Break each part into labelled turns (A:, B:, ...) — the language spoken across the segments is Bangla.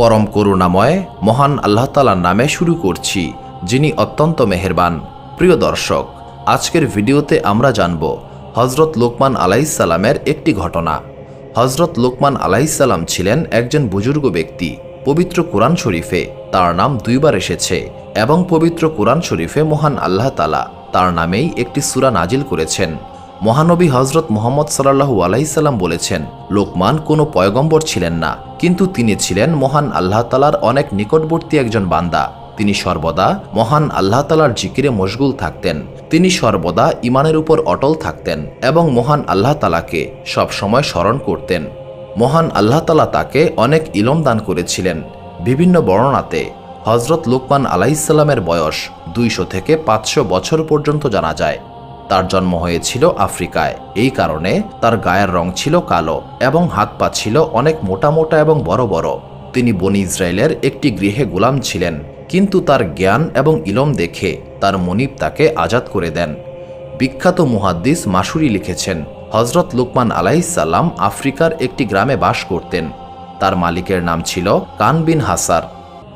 A: পরম করুণাময় মহান আল্লাহ তালার নামে শুরু করছি, যিনি অত্যন্ত মেহেরবান। প্রিয় দর্শক, আজকের ভিডিওতে আমরা জানব হজরত লোকমান আলাইসাল্লামের একটি ঘটনা। হজরত লোকমান আলাইসাল্লাম ছিলেন একজন বুজুর্গ ব্যক্তি, পবিত্র কোরআন শরীফে তার নাম দুইবার এসেছে এবং পবিত্র কোরআন শরীফে মহান আল্লাহ তালা তার নামেই একটি সুরা নাজিল করেছেন। মহানবী হজরত মোহাম্মদ সাল্লাহু আলাইসাল্লাম বলেছেন, লোকমান কোনো পয়গম্বর ছিলেন না, কিন্তু তিনি ছিলেন মহান আল্লাহ তালার অনেক নিকটবর্তী একজন বান্দা। তিনি সর্বদা মহান আল্লাহ তালার জিকিরে মশগুল থাকতেন। তিনি সর্বদা ইমানের উপর অটল থাকতেন এবং মহান আল্লাহ তালাকে সবসময় স্মরণ করতেন। মহান আল্লাহ তালা তাকে অনেক ইলম দান করেছিলেন। বিভিন্ন বর্ণনাতে হজরত লোকমান আলাইসাল্লামের বয়স দুইশো থেকে পাঁচশো বছর পর্যন্ত জানা যায়। তার জন্ম হয়েছিল আফ্রিকায়। এই কারণে তার গায়ের রং ছিল কালো এবং হাত পা ছিল অনেক মোটা মোটা এবং বড় বড়। তিনি বনি ইসরায়েলের একটি গৃহে গোলাম ছিলেন, কিন্তু তার জ্ঞান এবং ইলম দেখে তার মনিব তাকে আজাদ করে দেন। বিখ্যাত মুহাদ্দিস মাসুরি লিখেছেন হজরত লুকমান আলাইসাল্লাম আফ্রিকার একটি গ্রামে বাস করতেন। তার মালিকের নাম ছিল কান বিন হাসার।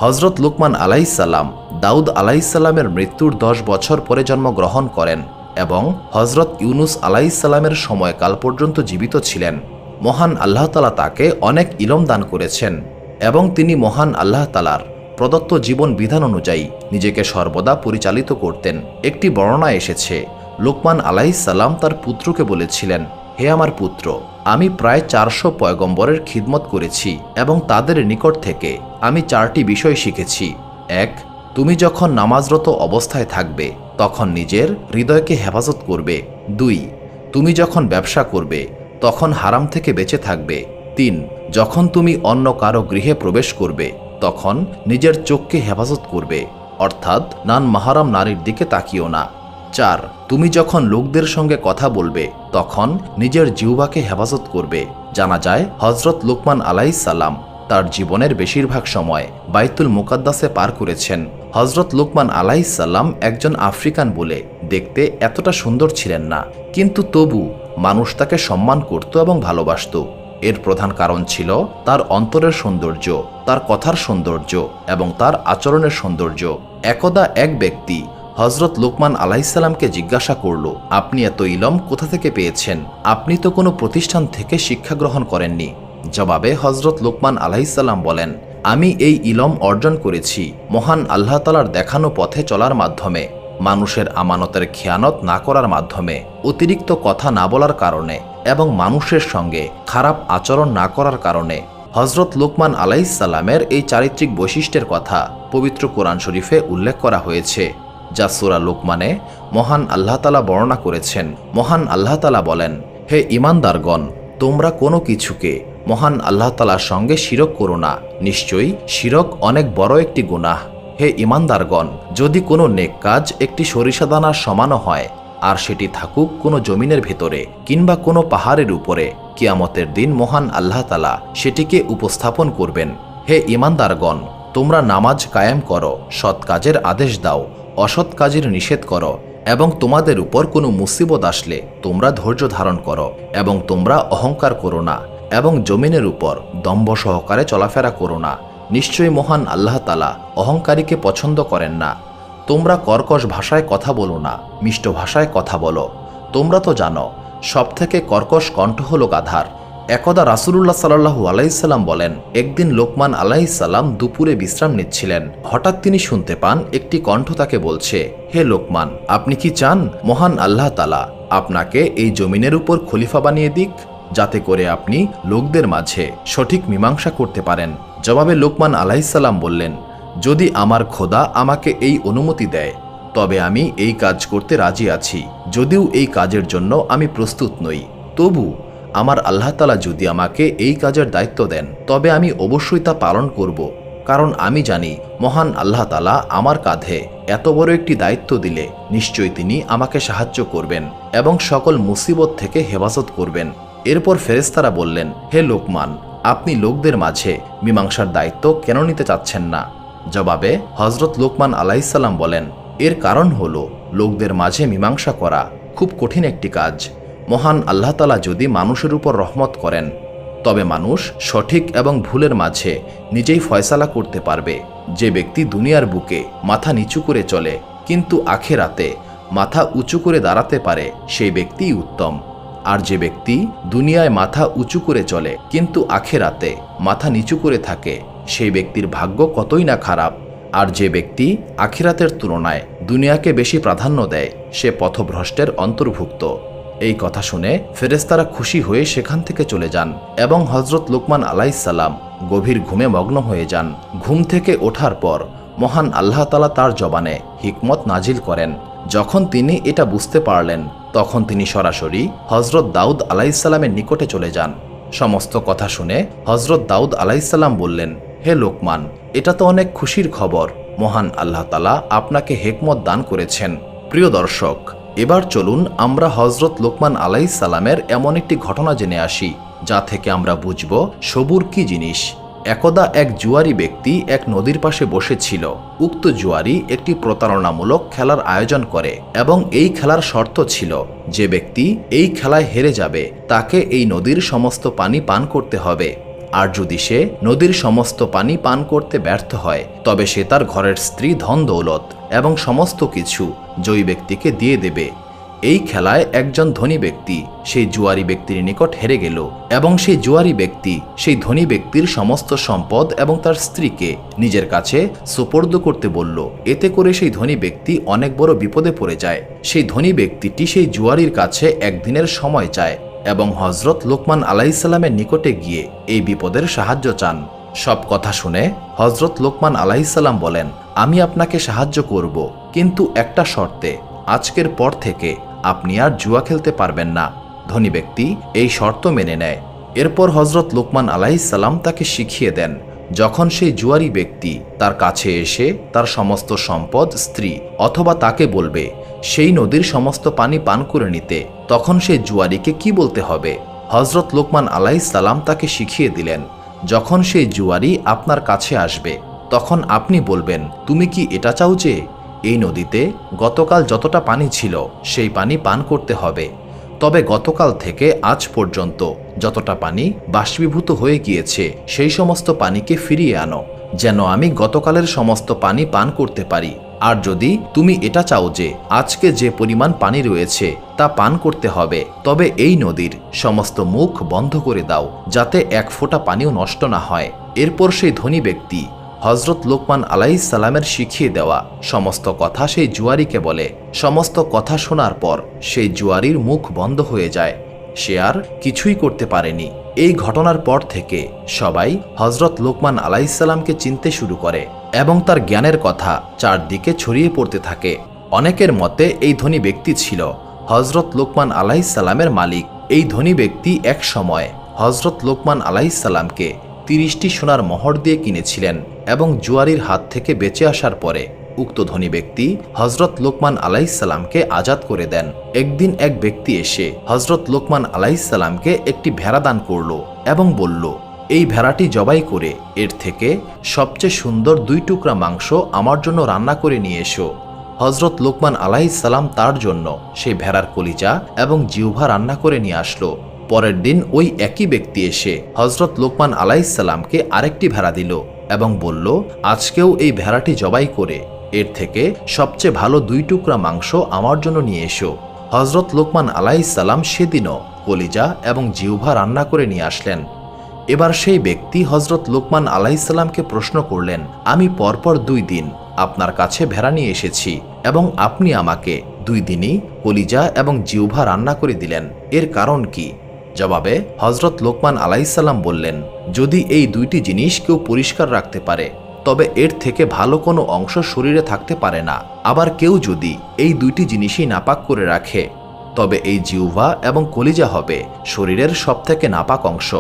A: হজরত লুকমান আলাইসাল্লাম দাউদ আলাইসাল্লামের মৃত্যুর দশ বছর পরে জন্মগ্রহণ করেন। এবং হজরত ইউনুস আলাইসাল্লামের সময়কাল পর্যন্ত জীবিত ছিলেন। মহান আল্লাহ তালা তাকে অনেক ইলম দান করেছেন এবং তিনি মহান আল্লাহ তালার প্রদত্ত জীবন বিধান অনুযায়ী নিজেকে সর্বদা পরিচালিত করতেন। একটি বর্ণনা এসেছে, লোকমান আলাইসাল্লাম তার পুত্রকে বলেছিলেন, হে আমার পুত্র, আমি প্রায় চারশো পয়গম্বরের খিদমত করেছি এবং তাদের নিকট থেকে আমি চারটি বিষয় শিখেছি। এক, তুমি যখন নামাজরত অবস্থায় থাকবে তখন নিজের হৃদয়কে হেফাজত করবে। দুই, তুমি যখন ব্যবসা করবে, তখন হারাম থেকে বেঁচে থাকবে। তিন, যখন তুমি অন্য কারও গৃহে প্রবেশ করবে, তখন নিজের চোখকে হেফাজত করবে। অর্থাৎ নান মাহারাম নারীর দিকে তাকিও না। চার, তুমি যখন লোকদের সঙ্গে কথা বলবে, তখন নিজের জিউবাকে হেফাজত করবে। জানা যায় হজরত লোকমান আলাইসাল্লাম তার জীবনের বেশিরভাগ সময় বাইতুল মুকাদ্দাসে পার করেছেন। হজরত লোকমান আলাইসাল্লাম একজন আফ্রিকান বলে দেখতে এতটা সুন্দর ছিলেন না। কিন্তু তবু মানুষ তাকে সম্মান করত এবং ভালোবাসত। এর প্রধান কারণ ছিল তার অন্তরের সৌন্দর্য, তার কথার সৌন্দর্য এবং তার আচরণের সৌন্দর্য। একদা এক ব্যক্তি হজরত লোকমান আলাইসাল্লামকে জিজ্ঞাসা করল, আপনি এত ইলম কোথা থেকে পেয়েছেন? আপনি তো কোনো প্রতিষ্ঠান থেকে শিক্ষা গ্রহণ করেননি। জবাবে হজরত লোকমান আলাইসাল্লাম বলেন আমি এই ইলম অর্জন করেছি, মহান আল্লাহ তালার দেখানো পথে চলার মাধ্যমে, মানুষের আমানতের খেয়ানত না করার মাধ্যমে, অতিরিক্ত কথা না বলার কারণে এবং মানুষের সঙ্গে খারাপ আচরণ না করার কারণে। হজরত লোকমান আলাইসাল্লামের এই চারিত্রিক বৈশিষ্ট্যের কথা পবিত্র কোরআন শরীফে উল্লেখ করা হয়েছে, যা সুরা লোকমানে মহান আল্লাহতালা বর্ণনা করেছেন। মহান আল্লাহতালা বলেন, হে ইমানদারগণ তোমরা কোনো কিছুকে মহান আল্লাহ তালার সঙ্গে শিরক করো না। নিশ্চয়ই শিরক অনেক বড় একটি গুনাহ। হে ইমানদারগণ, যদি কোনো নেক কাজ একটি সরিষা দানার সমানও হয়, আর সেটি থাকুক কোনো জমিনের ভেতরে কিংবা কোনো পাহাড়ের উপরে, কিয়ামতের দিন মহান আল্লাহ তালা সেটিকে উপস্থাপন করবেন। হে ইমানদারগণ, তোমরা নামাজ কায়েম করো, সৎ কাজের আদেশ দাও, অসৎ কাজের নিষেধ করো এবং তোমাদের উপর কোনো মুসিবত আসলে তোমরা ধৈর্য ধারণ করো এবং তোমরা অহংকার করো না এবং জমিনের উপর দম্ভ সহকারে চলাফেরা করো না। নিশ্চয়ই মহান আল্লাহ তালা অহংকারীকে পছন্দ করেন না। তোমরা কর্কশ ভাষায় কথা বলো না, মিষ্ট ভাষায় কথা বলো। তোমরা তো জানো, সবথেকে কর্কশ কণ্ঠ হল গাধার। একদা রাসুলুল্লাহ সাল্লাহু আলাইসাল্লাম বলেন, একদিন লোকমান আলাইসাল্লাম দুপুরে বিশ্রাম নিচ্ছিলেন। হঠাৎ তিনি শুনতে পান একটি কণ্ঠ তাকে বলছে, হে লোকমান, আপনি কি চান? মহান আল্লাহ তালা আপনাকে এই জমিনের উপর খলিফা বানিয়ে দিক, যাতে করে আপনি লোকদের মাঝে সঠিক মীমাংসা করতে পারেন। জবাবে লোকমান আলাইসাল্লাম বললেন, যদি আমার খোদা আমাকে এই অনুমতি দেয়, তবে আমি এই কাজ করতে রাজি আছি। যদিও এই কাজের জন্য আমি প্রস্তুত নই, তবু আমার আল্লাহ তালা যদি আমাকে এই কাজের দায়িত্ব দেন, তবে আমি অবশ্যই তা পালন করব। কারণ আমি জানি, মহান আল্লাহ তালা আমার কাঁধে এত বড় একটি দায়িত্ব দিলে নিশ্চয়ই তিনি আমাকে সাহায্য করবেন এবং সকল মুসিবত থেকে হেফাজত করবেন। এরপর ফেরেস্তারা বললেন, হে লোকমান, আপনি লোকদের মাঝে মীমাংসার দায়িত্ব কেন নিতে চাচ্ছেন না? জবাবে হজরত লোকমান আলাইসাল্লাম বলেন, এর কারণ হল, লোকদের মাঝে মীমাংসা করা খুব কঠিন একটি কাজ। মহান আল্লাহ তালা যদি মানুষের উপর রহমত করেন, তবে মানুষ সঠিক এবং ভুলের মাঝে নিজেই ফয়সালা করতে পারবে। যে ব্যক্তি দুনিয়ার বুকে মাথা নিচু করে চলে, কিন্তু আখেরাতে মাথা উঁচু করে দাঁড়াতে পারে, সেই ব্যক্তিই উত্তম। আর যে ব্যক্তি দুনিয়ায় মাথা উঁচু করে চলে, কিন্তু আখেরাতে মাথা নিচু করে থাকে, সেই ব্যক্তির ভাগ্য কতই না খারাপ। আর যে ব্যক্তি আখিরাতের তুলনায় দুনিয়াকে বেশি প্রাধান্য দেয়, সে পথভ্রষ্টের অন্তর্ভুক্ত। এই কথা শুনে ফেরেস্তারা খুশি হয়ে সেখান থেকে চলে যান এবং হজরত লুকমান আলাইসাল্লাম গভীর ঘুমে মগ্ন হয়ে যান। ঘুম থেকে ওঠার পর মহান আল্লাহ তালা তার জবানে হিকমত নাজিল করেন। যখন তিনি এটা বুঝতে পারলেন, তখন তিনি সরাসরি হজরত দাউদ আলাইসাল্লামের নিকটে চলে যান। সমস্ত কথা শুনে হজরত দাউদ আলাইসাল্লাম বললেন, হে লোকমান, এটা তো অনেক খুশির খবর। মহান আল্লাহ তালা আপনাকে হেকমত দান করেছেন। প্রিয় দর্শক এবার চলুন আমরা হজরত লোকমান আলাই সালামের এমন একটি ঘটনা জেনে আসি, যা থেকে আমরা বুঝব সবুর কি জিনিস। একদা এক জুয়ারি ব্যক্তি এক নদীর পাশে বসেছিল। উক্ত জুয়ারি একটি প্রতারণামূলক খেলার আয়োজন করে এবং এই খেলার শর্ত ছিল, যে ব্যক্তি এই খেলায় হেরে যাবে, তাকে এই নদীর সমস্ত পানি পান করতে হবে। আর যদি সে নদীর সমস্ত পানি পান করতে ব্যর্থ হয়, তবে সে তার ঘরের স্ত্রী ধন দৌলত এবং সমস্ত কিছু জয়ী ব্যক্তিকে দিয়ে দেবে। এই খেলায় একজন ধনী ব্যক্তি সেই জুয়ারি ব্যক্তির নিকট হেরে গেল এবং সেই জুয়ারি ব্যক্তি সেই ধনী ব্যক্তির সমস্ত সম্পদ এবং তার স্ত্রীকে নিজের কাছে সুপর্দ করতে বলল। এতে করে সেই ধনী ব্যক্তি অনেক বড় বিপদে পড়ে যায়। সেই ধনী ব্যক্তিটি সেই জুয়ারির কাছে একদিনের সময় চায় এবং হজরত লোকমান আলাইসাল্লামের নিকটে গিয়ে এই বিপদের সাহায্য চান। সব কথা শুনে হজরত লোকমান আলাইসাল্লাম বলেন, আমি আপনাকে সাহায্য করব, কিন্তু একটা শর্তে, আজকের পর থেকে আপনি আর জুয়া খেলতে পারবেন না। ধনী ব্যক্তি এই শর্ত মেনে নেয়। এরপর হজরত লোকমান আলাইসাল্লাম তাকে শিখিয়ে দেন, যখন সেই জুয়ারি ব্যক্তি তার কাছে এসে তার সমস্ত সম্পদ, স্ত্রী অথবা তাকে বলবে সেই নদীর সমস্ত পানি পান করে নিতে। তখন সেই জুয়ারিকে কি বলতে হবে? হজরত লোকমান আলাইসাল্লাম তাকে শিখিয়ে দিলেন, যখন সেই জুয়ারি আপনার কাছে আসবে, তখন আপনি বলবেন, তুমি কি এটা চাও যে, এই নদীতে গতকাল যতটা পানি ছিল, সেই পানি পান করতে হবে। তবে গতকাল থেকে আজ পর্যন্ত যতটা পানি বাষ্পীভূত হয়ে গিয়েছে, সেই সমস্ত পানিকে ফিরিয়ে আনো, যেন আমি গতকালের সমস্ত পানি পান করতে পারি আর যদি তুমি এটা চাও যে আজকে যে পরিমাণ পানি রয়েছে তা পান করতে হবে, তবে এই নদীর সমস্ত মুখ বন্ধ করে দাও, যাতে এক ফোঁটা পানিও নষ্ট না হয়। এরপর সেই ধনী ব্যক্তি হজরত লোকমান আলাই সালামের শিখিয়ে দেওয়া সমস্ত কথা সেই জুয়ারিকে বলে। সমস্ত কথা শোনার পর সেই জুয়ারির মুখ বন্ধ হয়ে যায়। সে আর কিছুই করতে পারেনি। এই ঘটনার পর থেকে সবাই হজরত লোকমান আলাইসাল্লামকে চিনতে শুরু করে। এবং তার জ্ঞানের কথা চারদিকে ছড়িয়ে পড়তে থাকে। অনেকের মতে এই ধনী ব্যক্তি ছিল হজরত লোকমান আলাইসাল্লামের মালিক। এই ধনী ব্যক্তি এক সময় হজরত লোকমান আলাইসাল্লামকে তিরিশটি সোনার মোহর দিয়ে কিনেছিলেন এবং জুয়ারির হাত থেকে বেঁচে আসার পরে উক্ত ধনী ব্যক্তি হজরত লোকমান আলাইসাল্লামকে আজাদ করে দেন। একদিন এক ব্যক্তি এসে হজরত লোকমান আলাইসাল্লামকে একটি ভেড়া দান করল এবং বলল এই ভেড়াটি জবাই করে এর থেকে সবচেয়ে সুন্দর দুই টুকরা মাংস আমার জন্য রান্না করে নিয়ে এসো। হজরত লোকমান আলাইসাল্লাম তার জন্য সেই ভেড়ার কলিজা এবং জিউভা রান্না করে নিয়ে আসলো। পরের দিন ওই একই ব্যক্তি এসে হজরত লোকমান আলাইসাল্লামকে আরেকটি ভেড়া দিল এবং বলল, আজকেও এই ভেড়াটি জবাই করে এর থেকে সবচেয়ে ভালো দুই টুকরা মাংস আমার জন্য নিয়ে এসো। হজরত লোকমান আলাইসাল্লাম সেদিনও কলিজা এবং জিউভা রান্না করে নিয়ে আসলেন। এবার সেই ব্যক্তি হজরত লোকমান আলাইসাল্লামকে প্রশ্ন করলেন, আমি পরপর দুই দিন আপনার কাছে ভেড়া নিয়ে এসেছি এবং আপনি আমাকে দুই দিনই কলিজা এবং জিউভা রান্না করে দিলেন। এর কারণ কি? জবাবে হজরত লোকমান আলাইসাল্লাম বললেন, যদি এই দুইটি জিনিস কেউ পরিষ্কার রাখতে পারে, তবে এর থেকে ভালো কোনো অংশ শরীরে থাকতে পারে না। আবার কেউ যদি এই দুইটি জিনিসই নাপাক করে রাখে, তবে এই জিউভা এবং কলিজা হবে শরীরের সবথেকে নাপাক অংশ।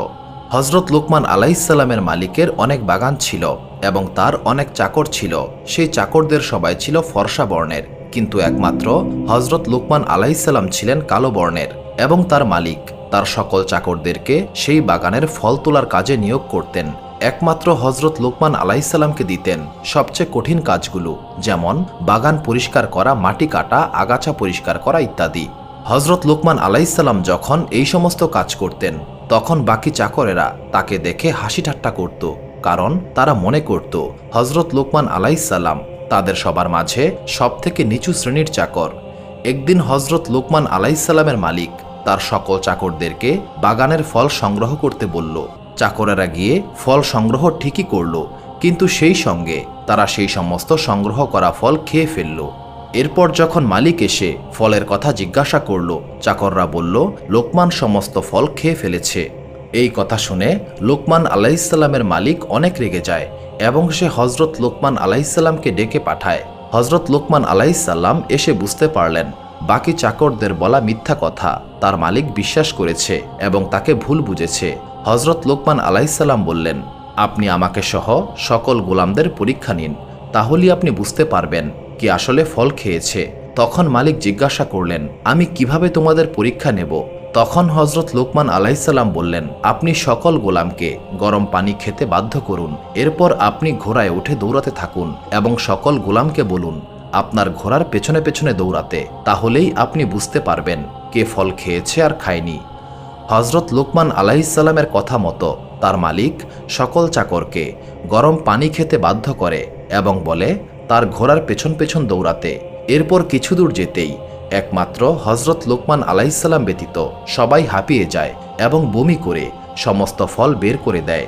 A: হজরত লোকমান আলাইসাল্লামের মালিকের অনেক বাগান ছিল এবং তার অনেক চাকর ছিল। সেই চাকরদের সবাই ছিল ফর্সা বর্ণের। কিন্তু একমাত্র হজরত লোকমান আলাইসাল্লাম ছিলেন কালো বর্ণের এবং তার মালিক। তার সকল চাকরদেরকে সেই বাগানের ফল তোলার কাজে নিয়োগ করতেন। একমাত্র হজরত লোকমান আলাইসাল্লামকে দিতেন সবচেয়ে কঠিন কাজগুলো, যেমন বাগান পরিষ্কার করা, মাটি কাটা, আগাছা পরিষ্কার করা ইত্যাদি। হজরত লোকমান আলাইসাল্লাম যখন এই সমস্ত কাজ করতেন তখন বাকি চাকরেরা তাকে দেখে হাসি ঠাট্টা করত, কারণ তারা মনে করত হজরত লোকমান আলাইসাল্লাম তাদের সবার মাঝে সবথেকে নিচু শ্রেণির চাকর। একদিন হজরত লোকমান আলাইসাল্লামের মালিক তার সকল চাকরদেরকে বাগানের ফল সংগ্রহ করতে বলল। চাকরেরা গিয়ে ফল সংগ্রহ ঠিকই করল, কিন্তু সেই সঙ্গে তারা সেই সমস্ত সংগ্রহ করা ফল খেয়ে ফেলল। এরপর যখন মালিক এসে ফলের কথা জিজ্ঞাসা করল, চাকররা বলল, লোকমান সমস্ত ফল খেয়ে ফেলেছে। এই কথা শুনে লোকমান আলাইসাল্লামের মালিক অনেক রেগে যায় এবং সে হজরত লোকমান আলাইসাল্লামকে ডেকে পাঠায়। হজরত লোকমান আলাইসাল্লাম এসে বুঝতে পারলেন, বাকি চাকরদের বলা মিথ্যা কথা, তার মালিক বিশ্বাস করেছে এবং তাকে ভুল বুঝেছে। হজরত লোকমান আলাইসাল্লাম বললেন, আপনি আমাকে সহ সকল গোলামদের পরীক্ষা নিন, তাহলেই আপনি বুঝতে পারবেন। কি আসলে ফল খেয়েছে? তখন মালিক জিজ্ঞাসা করলেন, আমি কীভাবে তোমাদের পরীক্ষা নেব? তখন হজরত লোকমান আলাইসাল্লাম বললেন, আপনি সকল গোলামকে গরম পানি খেতে বাধ্য করুন। এরপর আপনি ঘোড়ায় উঠে দৌড়াতে থাকুন এবং সকল গোলামকে বলুন, আপনার ঘোড়ার পেছনে পেছনে দৌড়াতে, তাহলেই আপনি বুঝতে পারবেন কে ফল খেয়েছে আর খায়নি হজরত লোকমান আলাইসাল্লামের কথা মতো তার মালিক সকল চাকরকে গরম পানি খেতে বাধ্য করে এবং বলে তার ঘোড়ার পেছন পেছন দৌড়াতে। এরপর কিছু দূর যেতেই একমাত্র হজরত লোকমান আলাইসাল্লাম ব্যতীত সবাই হাঁপিয়ে যায় এবং বমি করে সমস্ত ফল বের করে দেয়।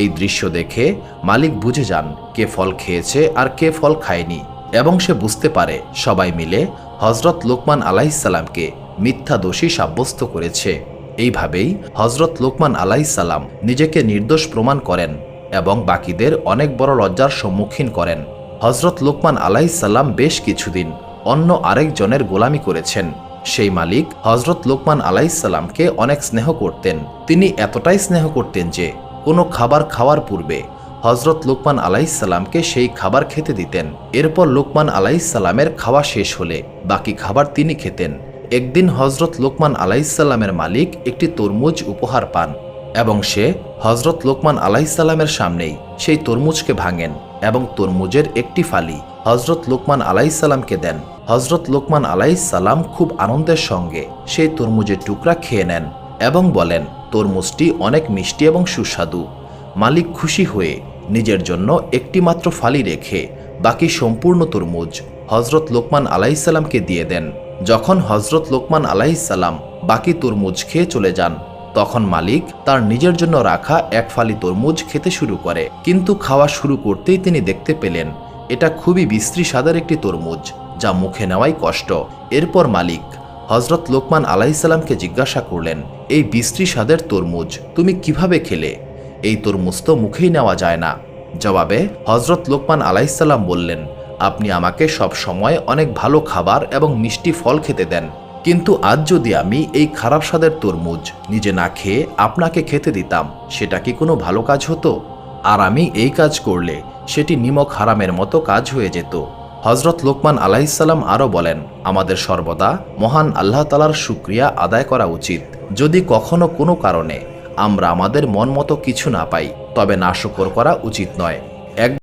A: এই দৃশ্য দেখে মালিক বুঝে যান কে ফল খেয়েছে আর কে ফল খায়নি এবং সে বুঝতে পারে সবাই মিলে হজরত লোকমান আলাইসাল্লামকে মিথ্যা দোষী সাব্যস্ত করেছে। এইভাবেই হজরত লোকমান আলাইসাল্লাম নিজেকে নির্দোষ প্রমাণ করেন এবং বাকিদের অনেক বড় লজ্জার সম্মুখীন করেন। হজরত লোকমান আলাইসাল্লাম বেশ কিছুদিন অন্য আরেকজনের গোলামি করেছেন। সেই মালিক হজরত লোকমান আলাইসাল্লামকে অনেক স্নেহ করতেন। তিনি এতটাই স্নেহ করতেন যে কোনো খাবার খাওয়ার পূর্বে হজরত লোকমান আলাইসাল্লামকে সেই খাবার খেতে দিতেন। এরপর লোকমান আলাইসাল্লামের খাওয়া শেষ হলে বাকি খাবার তিনি খেতেন। একদিন হজরত লোকমান আলাইসাল্লামের মালিক একটি তরমুজ উপহার পান। এবং সে হজরত লোকমান আলাইসাল্লামের সামনেই সেই তরমুজকে ভাঙেন এবং তরমুজের একটি ফালি হজরত লোকমান আলাইসাল্লামকে দেন। হজরত লোকমান আলাইসাল্লাম খুব আনন্দের সঙ্গে সেই তরমুজের টুকরা খেয়ে নেন এবং বলেন, তরমুজটি অনেক মিষ্টি এবং সুস্বাদু। মালিক খুশি হয়ে নিজের জন্য একটি মাত্র ফালি রেখে বাকি সম্পূর্ণ তরমুজ হজরত লোকমান আলাইসাল্লামকে দিয়ে দেন। যখন হজরত লোকমান আলাইসাল্লাম বাকি তরমুজ খেয়ে চলে যান তখন মালিক তার নিজের জন্য রাখা এক ফালি তরমুজ খেতে শুরু করে। কিন্তু খাওয়া শুরু করতেই তিনি দেখতে পেলেন, এটা খুবই বিশ্রী স্বাদের একটি তরমুজ, যা মুখে নেওয়াই কষ্ট। এরপর মালিক হজরত লোকমান আলাইসাল্লামকে জিজ্ঞাসা করলেন, এই বিশ্রী স্বাদের তরমুজ, তুমি কীভাবে খেলে? এই তরমুজ তো মুখেই নেওয়া যায় না। জবাবে হজরত লোকমান আলাইসাল্লাম বললেন, আপনি আমাকে সব সময় অনেক ভালো খাবার এবং মিষ্টি ফল খেতে দেন। কিন্তু আজ যদি আমি এই খারাপ স্বাদের তরমুজ নিজে না খেয়ে আপনাকে খেতে দিতাম, সেটা কি কোনো ভালো কাজ হতো? আর আমি এই কাজ করলে সেটি নিমক হারামের মতো কাজ হয়ে যেত। হজরত লোকমান আলাইসাল্লাম আরও বলেন, আমাদের সর্বদা মহান আল্লাহ তালার শুক্রিয়া আদায় করা উচিত। যদি কখনো কোনো কারণে আমরা আমাদের মন মতো কিছু না পাই, তবে নাশকর করা উচিত নয়।